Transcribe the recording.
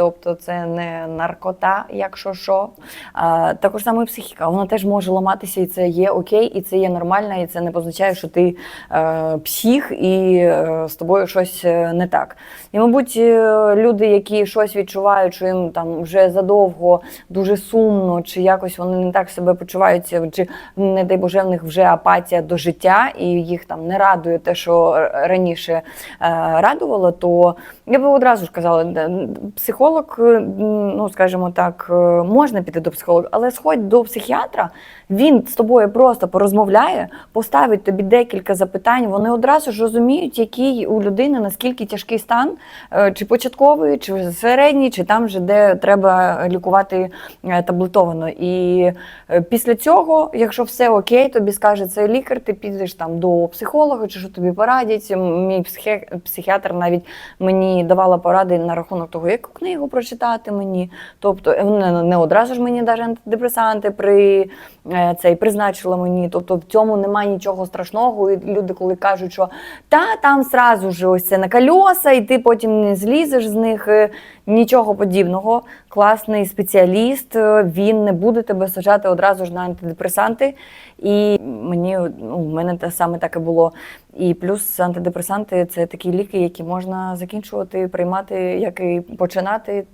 тобто це не наркота, якщо що. А, також саме психіка, вона теж може ламатися, і це є окей, і це є нормально, і це не позначає, що ти е, псих і е, з тобою щось е, не так. І, мабуть, е, люди, які щось відчувають, що їм там вже задовго дуже сумно, чи якось вони не так себе почуваються, чи не дай Боже, в них вже апатія до життя, і їх там не радує те, що раніше е, радувало, то я би одразу ж казала, да, психолог, е, ну скажімо так, е, можна піти до психолога, але сходь до психіатра, він з тобою просто порозмовляє, поставить тобі декілька запитань. Вони одразу ж розуміють, який у людини наскільки тяжкий стан, е, чи початковий, чи середній, чи там же де треба лікувати таблетовано. І після цього, якщо все окей, тобі скаже цей лікар, ти підеш там до психолога, чи що тобі порадять. Мій психі- психіатр навіть мені давала поради на рахунок того, яку книгу прочитати мені. Тобто е, не, не одразу ж мені навіть антидепресанти при е, цей призначила мені. Тобто в цьому немає нічого страшного. І люди, коли кажуть, що та там зразу ж ось це на кольоса, і ти потім не злізеш з них. е, Нічого подібного. Класний спеціаліст, він не буде тебе саджати одразу ж на антидепресанти. І мені ну, в мене те саме так і було. І плюс антидепресанти це такі ліки, які можна закінчувати, приймати, як і починати